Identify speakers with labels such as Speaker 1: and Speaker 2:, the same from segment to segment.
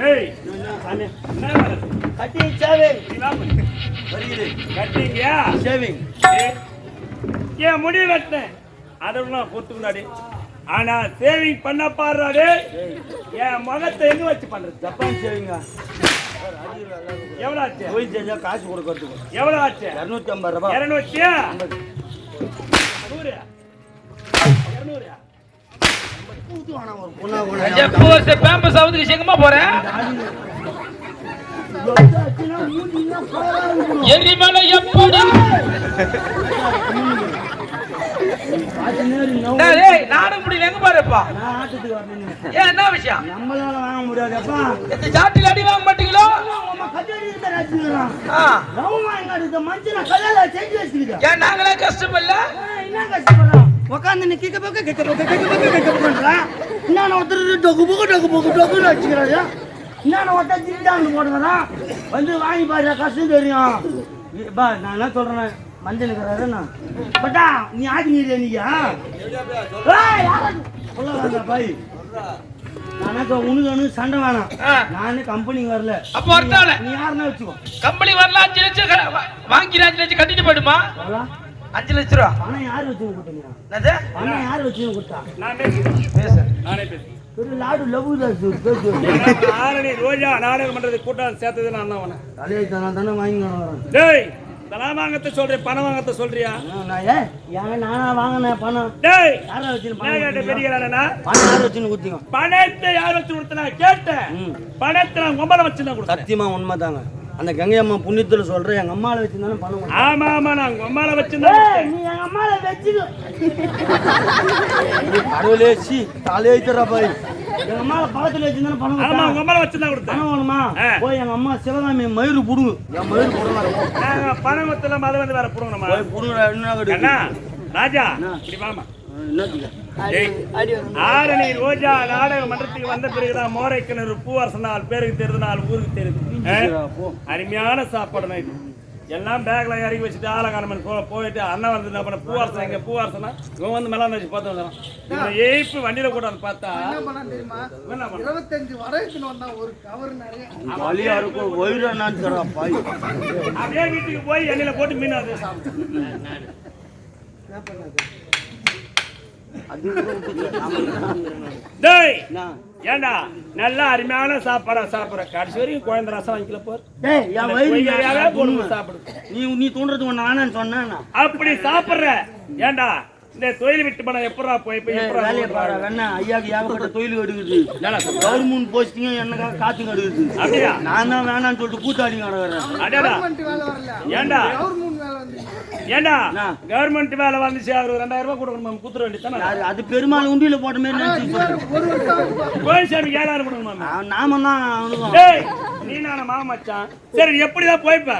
Speaker 1: டேய் என்ன வேலை?
Speaker 2: கட்டி சேவிங்
Speaker 1: நீ வா போய்.
Speaker 2: வருகிறேன்
Speaker 1: கட்டிங்கயா?
Speaker 2: சேவிங்
Speaker 1: ஏய், என் முடி வெட்டினேன் அதோட நான் பொறுத்துக்குண்டாடி ஆனா சேவிங் பண்ண பாடுறாடு என் முகத்தை எங்க வச்சு பண்றது?
Speaker 2: ஜப்பான் சேவிங்க
Speaker 1: எவ்வளவு ஆச்சு?
Speaker 2: போய் செஞ்சா காசு கொடுக்கறதுக்கு.
Speaker 1: எவ்வளவு ஆச்சு?
Speaker 2: இரநூத்தி ஐம்பது ரூபாய்
Speaker 1: இருநூத்தி நூறு. இருநூறு.
Speaker 3: பேம்பஸ் ஆகுது விஷயமா போறேன் எரிமலை எப்படி? நானும் முடியல எங்க பாருப்பா ஏன் என்ன விஷயம்?
Speaker 2: நம்மளால வாங்க முடியாது அப்பா
Speaker 3: இந்த சாட்டில் அடி வாங்க மாட்டீங்களோ? ஏன் நாங்களே கஷ்டம் இல்ல
Speaker 2: என்ன கஷ்டப்படுறோம் உட்காந்து நீ கிக்க பக்க கிக்க பக்க கிக்க பக்க கிக்க பக்கன்றா நான் ஒருத்தர் டொக்கு புக்கு டொக்கு புக்கு டொக்குன்னு வச்சுக்கிறாரு நான் ஒருத்தர் ஜிண்டாண்டு போடுறேன் வந்து வாங்கி பாரு கஷ்டம் தெரியும். பா நான் என்ன சொல்றேன் மஞ்சளுக்கிறாரு நான் பட்டா நீ ஆடிங்கிறியா நீயா? உள்ள வாங்க பாய். எனக்கு உனக்கு சண்டை வேணாம். நானே கம்பெனிக்கு வரல.
Speaker 3: அப்ப வரட்டாளே.
Speaker 2: நீ யாருன்னா வச்சுக்கோ.
Speaker 3: கம்பெனி வரல அஞ்சு லட்சம் க- வா- வாங்கி அஞ்சு லட்சம் கட்டிட்டு போயிடுமா? அஞ்சு லட்ச ரூபா.
Speaker 2: பணம் யார் வச்சு கொடுத்தீங்க பணம் யார் வச்சு கொடுத்தா
Speaker 1: நான் பேசுறேன்.
Speaker 3: பேசு.
Speaker 1: நானே பேசுறேன்.
Speaker 2: பெரிய லாடு லவ்
Speaker 1: ஆரணி ரோஜா நாடகம் பண்றது கூட்டம் சேர்த்தது நான் தான் உனக்கு.
Speaker 2: தலையை தானே தானே வாங்கி வரேன்.
Speaker 1: டேய் தலா வாங்கத்த சொல்றேன் பணம் வாங்கத்த சொல்றியா?
Speaker 2: நான் ஏ ஏன் நானா வாங்கினேன் பணம்?
Speaker 1: டேய்
Speaker 2: யாரை வச்சு
Speaker 1: நான்
Speaker 2: பணம்
Speaker 1: கேட்ட
Speaker 2: கொடுத்தீங்க?
Speaker 1: பெரிய ஆளுனா?
Speaker 2: பணம் யார் வச்சு கொடுத்தீங்க?
Speaker 1: பணத்தை யார் வச்சு கொடுத்தனா கேட்டேன்.
Speaker 2: ம்.
Speaker 1: பணத்தை நான் உம்பளை வச்சு தான் கொடுத்தேன்.
Speaker 2: சத்தியமா உண்மைதாங்க. அந்த கங்கை அம்மா புண்ணியத்துல சொல்றேன் எங்க அம்மாவை வச்சு தானே பணம் கொடுத்தேன்.
Speaker 1: ஆமா ஆமா நான் உம்பளை வச்சு தான்
Speaker 2: ஏய்,
Speaker 1: கொடுத்தேன்.
Speaker 2: நீ எங்க அம்மாவை வச்சுக்கோ கடவுளே சி தலையை தர பாய் எங்க அம்மாவை பக்கத்துல வச்சு தானே பணம்
Speaker 1: ஆமா
Speaker 2: கொடுத்தேன்.
Speaker 1: உம்பளை வச்சு தான் கொடுத்தேன்
Speaker 2: பணம் வேணுமா
Speaker 1: ஆ.
Speaker 2: போய் எங்க அம்மா சிவகாமி மயிறு புடுங்க என் மயிறு புடுங்க
Speaker 1: பணம் வத்துல அது வந்து வேற புடுங்கணுமா
Speaker 2: போய் புடுங்க என்ன
Speaker 1: ராஜா
Speaker 2: என்ன?
Speaker 1: இப்படி வாமா ஏய், ஆரணி ரோஜா நாடக மன்றத்துக்கு வந்த பிறகுதான் மோரை கிணறு பூவரசனால் பேருக்கு தெரியுது நாலு ஊருக்கு தெரியுது. அருமையான சாப்பாடு நைட்டு எல்லாம் பேக்ல இறக்கி வச்சுட்டு ஆலங்காரமன் போ போயிட்டு அண்ணன் வந்து என்ன பண்ண பூவாரசன் எங்க பூவாரசனா இவன் வந்து மேலாம் வச்சு பார்த்து வந்தான்? இவன் ஏய்ப்பு வண்டியில கூட வந்து பார்த்தா?
Speaker 4: இருபத்தஞ்சு வரவேற்கணும் வந்தான் ஒரு கவர் நிறைய.
Speaker 2: வலியா இருக்கும் வயிறு என்னன்னு தரா பாய்?
Speaker 1: அப்படியே வீட்டுக்கு போய் எண்ணெயில போட்டு மீன் அது சாப்பிட்டு
Speaker 2: அது கூட விட்டுட்டு நாம
Speaker 1: டேய்
Speaker 2: என்ன?
Speaker 1: ஏண்டா நல்லா அருமையான சாப்பாடா சாப்பிடுற கடைசி வரைக்கும் குழந்தை ரசம் வாங்கிக்கல
Speaker 2: உண்மை.
Speaker 1: சாப்பிடு
Speaker 2: நீ நீ தூண்டுறது ஒண்ணு நானேன்னு சொன்னேன் நான்.
Speaker 1: அப்படி சாப்பிடுற ஏண்டா இந்த தொழில் விட்டு பணம் எப்படா போய் போய்
Speaker 2: வேணா, ஐயாக்கு ஏகப்பட்ட தொழில் கெடுக்குது. கவர்மெண்ட் போஸ்டிங்கும் என்னக்காக காத்து கெடுக்குது.
Speaker 1: அப்படியா?
Speaker 2: நான் தான் வேணாம்னு சொல்லிட்டு கூத்தாடி கிடக்குறேன்.
Speaker 1: ஏண்டா ஏண்டா?
Speaker 2: என்ன?
Speaker 1: கவர்மெண்ட் வேலை வந்துச்சு அவருக்கு ரெண்டாயிரம் ரூபாய் கொடுக்கணும் குத்துற வேண்டியதானே
Speaker 2: அது பெருமாள் உண்டியில போட்ட மாதிரி.
Speaker 1: கோயில்சாமி ஏழாயிரம் கொடுக்கணுமா
Speaker 2: நான் நாம தான்
Speaker 1: நீ நான மாமச்சான் சரி எப்படிதான் போய்ப்ப?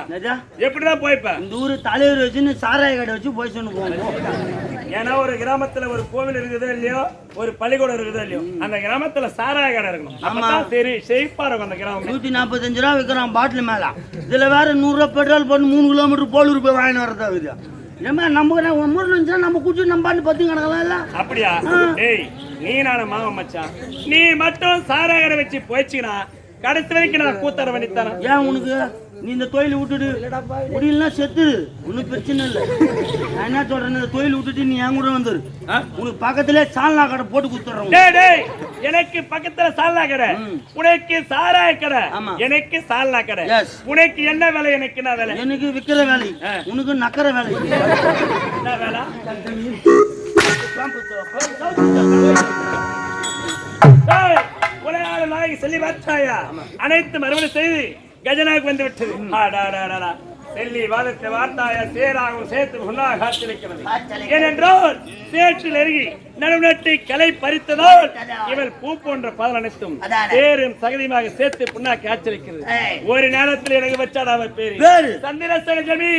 Speaker 1: எப்படிதான் போய்ப்ப?
Speaker 2: இந்த ஊரு தலைவர் வச்சுன்னு சாராய கடை வச்சு போய் சொன்னு போவோம்
Speaker 1: ஏன்னா ஒரு கிராமத்துல ஒரு கோவில் இருக்குதோ இல்லையோ ஒரு பள்ளிக்கூடம் இருக்குதோ இல்லையோ அந்த கிராமத்துல சாராய கடை இருக்கணும். அப்பதான் சரி செழிப்பா இருக்கும் அந்த கிராமம்.
Speaker 2: நூத்தி நாற்பத்தஞ்சு ரூபா விற்கிறான் பாட்டில் மேல. இதுல வேற நூறு ரூபா பெட்ரோல் போட்டு மூணு கிலோமீட்டர் போலூர் போய் வாங்கிட்டு வரதா ஏமா நம்ம நம்ம இருந்துச்சுன்னா நம்ம குடிச்சு நம்ம பாட்டு பத்து கிடக்கலாம் இல்ல?
Speaker 1: அப்படியா? டேய் நீ நான மாமன் மச்சான். நீ மட்டும் சாராய கடை வச்சு போயிடுச்சுனா கடைசி வரைக்கும் நான் கூத்தர வேண்டித்தானே
Speaker 2: ஏன் உனக்கு? நீ இந்த தொழிலை விட்டுடு. முடியலன்னா செத்து. ஒன்றும் பிரச்சனை இல்லை. நான் என்ன சொல்றேன் இந்த தொழில் விட்டுட்டு நீ என் கூட வந்துரு? உனக்கு பக்கத்திலே சால்னா கடை போட்டு கொடுத்துட்றோம்
Speaker 1: டேய் டேய் எனக்கு பக்கத்துல சால்னா கடை. உனக்கு சாராய கடை. எனக்கு சால்னா கடை. உனக்கு என்ன வேலை எனக்கு என்ன வேலை?
Speaker 2: எனக்கு விற்கிற வேலை. உனக்கு நக்கற வேலை.
Speaker 1: என்ன வேலை? டேய், உலகால நாயகி செல்லி வாத்தாயா அனைத்து மறுபடி செய்து கஜனாக்கு வந்து விட்டது ஆடாடாடா செல்லி வாதத்தை வார்த்தாயா? சேராகவும் சேர்த்து ஒன்றாக காத்திருக்கிறது. ஏனென்றால் சேற்றில் எருகி நடுநட்டை கலை பறித்ததால் இவள் பூ போன்ற பதம் அனைத்தும் சேரும் சகதியுமாக சேர்த்து புண்ணாக்கி ஆச்சரிக்கிறது. ஒரு நேரத்தில் எனக்கு வச்சாடா அவர் பேரு? சந்திரசேகர் ஜமி.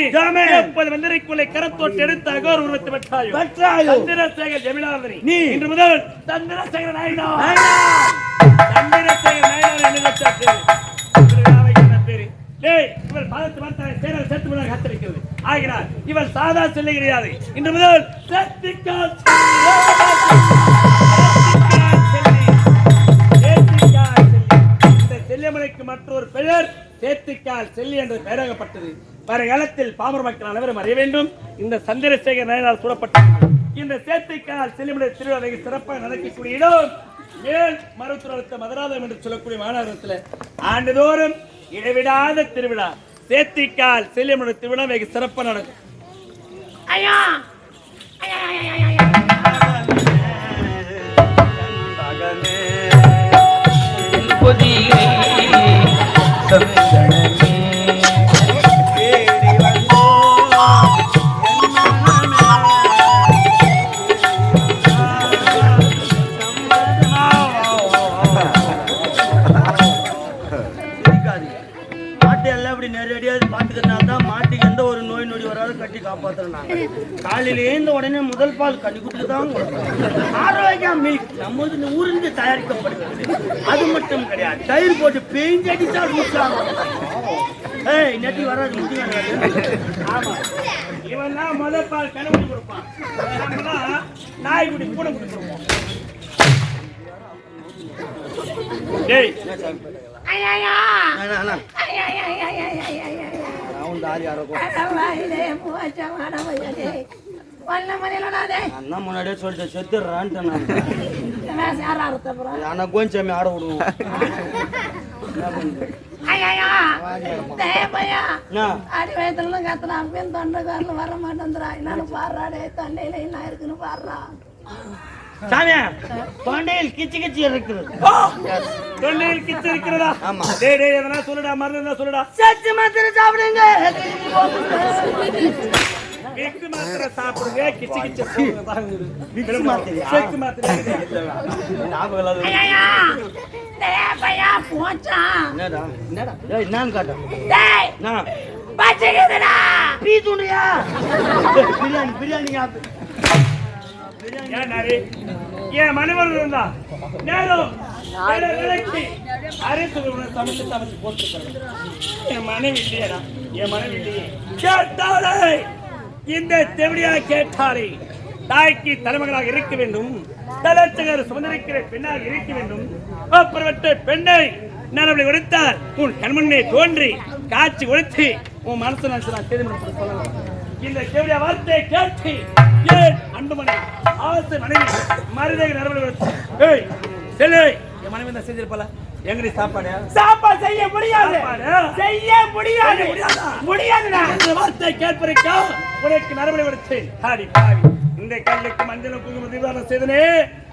Speaker 1: எப்போது வந்திருக்குள்ளே கரத்தோட்டு எடுத்து அகோர் உருவத்தை பெற்றாயோ?
Speaker 2: பெற்றாயோ.
Speaker 1: சந்திரசேகர் ஜமீனாதரி.
Speaker 2: நீ.
Speaker 1: இன்று முதல் சந்திரசேகர் நாயுடு
Speaker 2: இவர்
Speaker 1: சந்திரசேகர் என்ன இவள் இவள் சாதா செல்லை கிடையாது. இன்று முதல் சத்திக்கால் இந்த மற்றொரு பெயர் சேத்திக்கால் செல்லி என்று பெயராகப்பட்டது வருங்காலத்தில் பாமர மக்கள் அனைவரும் அறிய வேண்டும். இந்த சந்திரசேகர் நயனால் சூழப்பட்டது இந்த சேத்திக்கால் செல்லிமலை திருவிழா சிறப்பாக நடக்கக்கூடிய இடம் மேல் மருத்துவ மதுராதம் என்று சொல்லக்கூடிய மாநகரத்தில் ஆண்டுதோறும் இடைவிடாத திருவிழா? சேத்திக்கால் செல்லியம்மனுடைய திருவிழா வெகு சிறப்பாக நடக்கும்.
Speaker 3: பொதிகை சந்தனமே
Speaker 2: பால் குட்டி தான் கொடுப்போம். ஆரோக்கியம் மில்க் நம்ம இந்த ஊரிலிருந்து தயாரிக்கப்படுகிறது. அது மட்டும் கிடையாது. தயிர் போட்டு பெயிண்ட் அடிச்சா ருசியாக ஏய் நெட்டி வராது முடி வராது.
Speaker 1: ஆமா. இவன் தான் முதல் பால் கனவுடி கொடுப்பான். நாய்க்குடி பூனை குடி கொடுப்போம் டேய்.
Speaker 2: அண்ணா, அண்ணா. நான் உண்டு ஆறு யாரோ கூட. அண்ணா முன்னாடியே சொல்லிட்டேன் செத்துடுறான்ட்டு நான். ஆனா கோஞ்சாமி ஆட விடுவோம். என்ன?
Speaker 5: அடி வயத்துல கத்துனா அப்பயும் தொண்டைக்காரில் வர மாட்டேங்கிறா என்னன்னு பாடுறாடே தொண்டையில என்ன இருக்குன்னு பாடுறா.
Speaker 2: சாமியா தொண்டையில் கிச்சு கிச்சு இருக்குது
Speaker 1: தொண்டையில் கிச்சு இருக்கிறதா?
Speaker 2: ஆமா.
Speaker 1: டேய் டேய் எதனா சொல்லுடா மருந்து இருந்தா சொல்லுடா.
Speaker 2: சத்து மாத்திரை சாப்பிடுங்க.
Speaker 1: எக்கு மாத்திரை சாப்பிடுங்க கிச்சு கிச்சு போகுது பாருங்க. இது.
Speaker 2: மாத்திரையா?
Speaker 1: செக்கு மாத்திரை
Speaker 2: ஞாபகம் இல்லாத
Speaker 5: டேய் போச்சான்
Speaker 2: என்னடா என்னடா? ஏய் என்னன்னு காட்டு?
Speaker 5: டேய்
Speaker 2: என்ன?
Speaker 5: பச்சைக்குதுடா
Speaker 2: பீ துண்டியா பிரியாணி பிரியாணி?
Speaker 1: என் மனைவர் இருந்தா? நேரம். அரிசி சமைச்சு சமைச்சு போட்டு என் மனைவி இல்லையடா? என் மனைவி இல்லையே. கேட்டாலே! இந்த தெவிடியா கேட்டாலே தாய்க்கு தலைமகனாக இருக்க வேண்டும். தலைச்சகர் சுமந்திருக்கிற பெண்ணாக இருக்க வேண்டும். அப்புறமற்ற பெண்ணை நான் அப்படி கொடுத்தால் உன் கண்முன்னே தோன்றி காட்சி கொடுத்து உன் மனசு நினைச்சு நான் திருமணம் சொல்லலாம் இந்த கேவிய வார்த்தையை கேட்டு ஏன் அன்புமணி ஆசை மனைவி மருதக நடவடிக்கை ஏய் செல்லு என் மனைவி தான் செஞ்சிருப்பாளா? எங்கடி சாப்பாடு? சாப்பாடு செய்ய முடியாது. செய்ய முடியாது. முடியாதுடா. இந்த வார்த்தை கேட்பதற்கா உனக்கு நரம்பு விடுத்து ஆடி பாவி. இந்த கல்லுக்கு மஞ்சள் குங்கும தீபாவளி செய்தனே.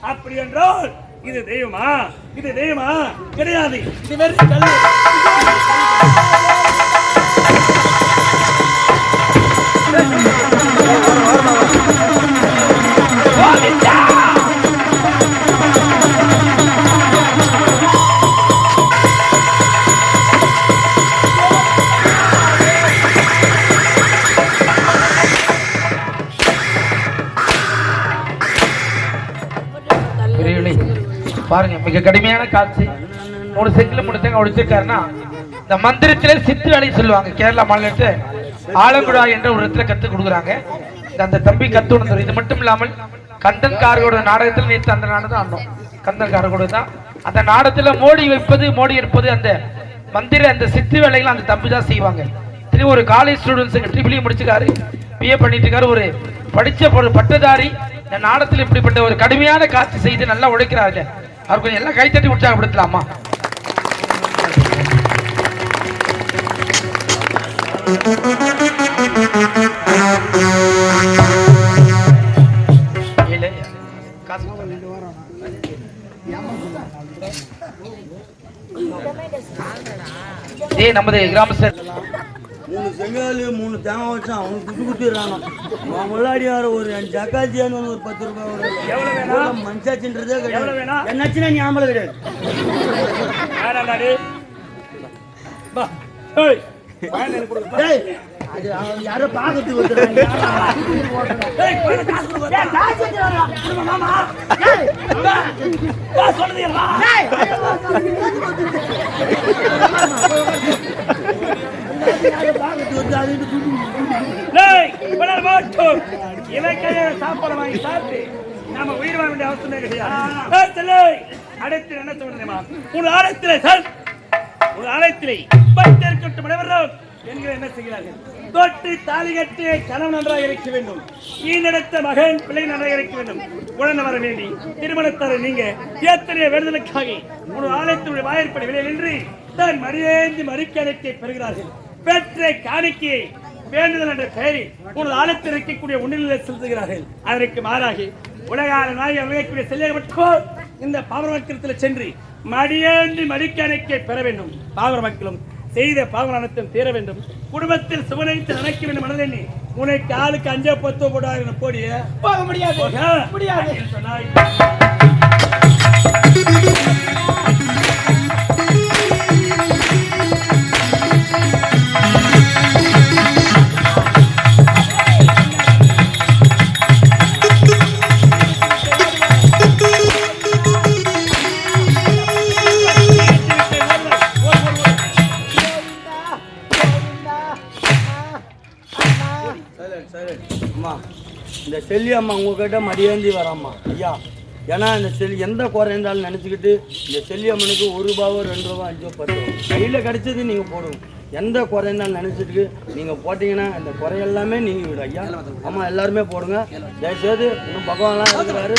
Speaker 1: அப்படி என்றால் இது தெய்வமா? இது தெய்வமா? கிடையாது. இது வெறும் கல்லு.
Speaker 3: பாருங்க மிக கடுமையான காட்சி. மூணு செக்கில் மூணு தேங்க இந்த மந்திரத்திலே சித்து வேலை சொல்லுவாங்க கேரளா மாநிலத்தை ஆலங்குடா என்ற ஒரு இடத்துல கற்றுக் கொடுக்குறாங்க. இந்த அந்த தம்பி கத்து உணர்ந்தது இது மட்டும் இல்லாமல் கந்தன் கார்கோட நாடகத்தில் நேற்று அந்த நாடகம் ஆண்டோம் கந்தன் காரகோட தான். அந்த நாடகத்துல மோடி வைப்பது மோடி இருப்பது அந்த மந்திர அந்த சித்து வேலைகள் அந்த தம்பி தான் செய்வாங்க. திரும்ப ஒரு காலேஜ் ஸ்டூடெண்ட்ஸுக்கு ட்ரிபிளி முடிச்சுக்காரு. பிஏ பண்ணிட்டு இருக்காரு. ஒரு படிச்ச ஒரு பட்டதாரி இந்த நாடத்தில் இப்படிப்பட்ட ஒரு கடுமையான காட்சி செய்து நல்லா உழைக்கிறாங்க அவர் கொஞ்சம் எல்லாம் கைத்தட்டி உற்சாகப்படுத்தலாமா? நமது
Speaker 2: கிராம செங்கல் மூணு தேங்காய் வச்சான் அவனுக்கு குத்து குத்திடுறாங்க அவன் முன்னாடியார ஒரு அஞ்சு ஜக்காத்தியான்னு ஒரு பத்து ரூபாய் ஒரு
Speaker 1: எவ்வளவு வேணும்? எவ்வளவு
Speaker 2: கிடையாது? என்னாச்சுன்னா நீ ஆம்பளை கிடையாது. யாரோ வந்துடுறாங்க.
Speaker 1: மாட்டோம். இவன் கையில சாப்பாடு வாங்கி சாப்பிட்டு நாம உயிர் வாழ வேண்டிய அவசியமே கிடையாது ஏய், செல்லை, என்ன சொல்றேமா உன் ஆலயத்திலே சார் உன் ஆலயத்திலே பட்டிருக்கட்டும் அனைவரும் என்கிற என்ன செய்கிறார்கள்? தொட்டு தாலி கட்டி கணவன் நன்றாக இருக்க வேண்டும். நடத்த மகன் பிள்ளை நன்றாக இருக்க வேண்டும். உடனே வர வேண்டி திருமணத்தார நீங்க எத்தனைய வேண்டுதலுக்காக உன் ஆலயத்தினுடைய வாயிற்படி வெளியே நின்று தான் மரியேந்தி மறிக்கணைக்கை பெறுகிறார்கள்? பெற்ற காணிக்கையை வேண்டுதல் என்ற பெயரில் உனது ஆழத்தில் இருக்கக்கூடிய உன்னிலே செலுத்துகிறார்கள் அதற்கு மாறாகி உலகால நாய் அமையக்கூடிய செல்லியப்பட்டோ இந்த பாவர மக்களத்தில் சென்று மடியேந்தி மடிக்கணைக்கை பெற வேண்டும். பாவர மக்களும் செய்த பாவனத்தும் தீர வேண்டும். குடும்பத்தில் சுவனைத்து நினைக்க வேண்டும் மனதெண்ணி உனக்கு ஆளுக்கு அஞ்சா பத்தோ போடாது போடிய
Speaker 2: போக முடியாது. முடியாது.
Speaker 1: சொன்னாய்.
Speaker 2: அம்மா உங்ககிட்ட மடியேந்தி வராம்மா. ஐயா ஏன்னா இந்த செல் எந்த குறை இருந்தாலும் நினச்சிக்கிட்டு இந்த செல்லியம்மனுக்கு ஒரு ரூபாவோ ரெண்டு ரூபா அஞ்சோ பத்து கையில் கிடைச்சது நீங்கள் போடுவோம் எந்த குறை இருந்தாலும் நினச்சிட்டு நீங்கள் போட்டிங்கன்னா அந்த குறை எல்லாமே நீங்கள் விடும் ஐயா. அம்மா எல்லாருமே போடுங்க. தயவுசெய்து இன்னும் பகவான்லாம் இருக்கிறாரு.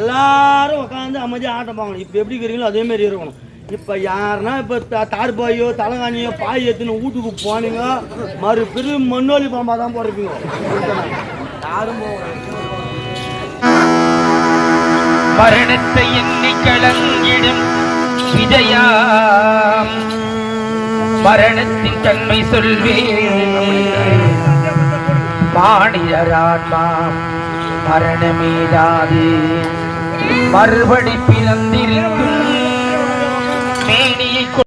Speaker 2: எல்லாரும் உட்காந்து அமைதியாக ஆட்டம் பார்க்கணும். இப்போ எப்படி இருக்கிறீங்களோ அதே இருக்கணும். இப்போ யாருன்னா இப்போ தார்பாயோ தலைகாணியோ பாய் எடுத்துன்னு வீட்டுக்கு போனீங்க மறு பெரு மண்ணோலி பாம்பா தான் போடுறீங்க யாரும் போக
Speaker 3: மரணத்தை எண்ணி கலங்கிடும் விஜயா மரணத்தின் தன்மை சொல்வேன். மாநிலரான்மா மரணமேதாது. மறுபடி பிறந்திருக்கும்.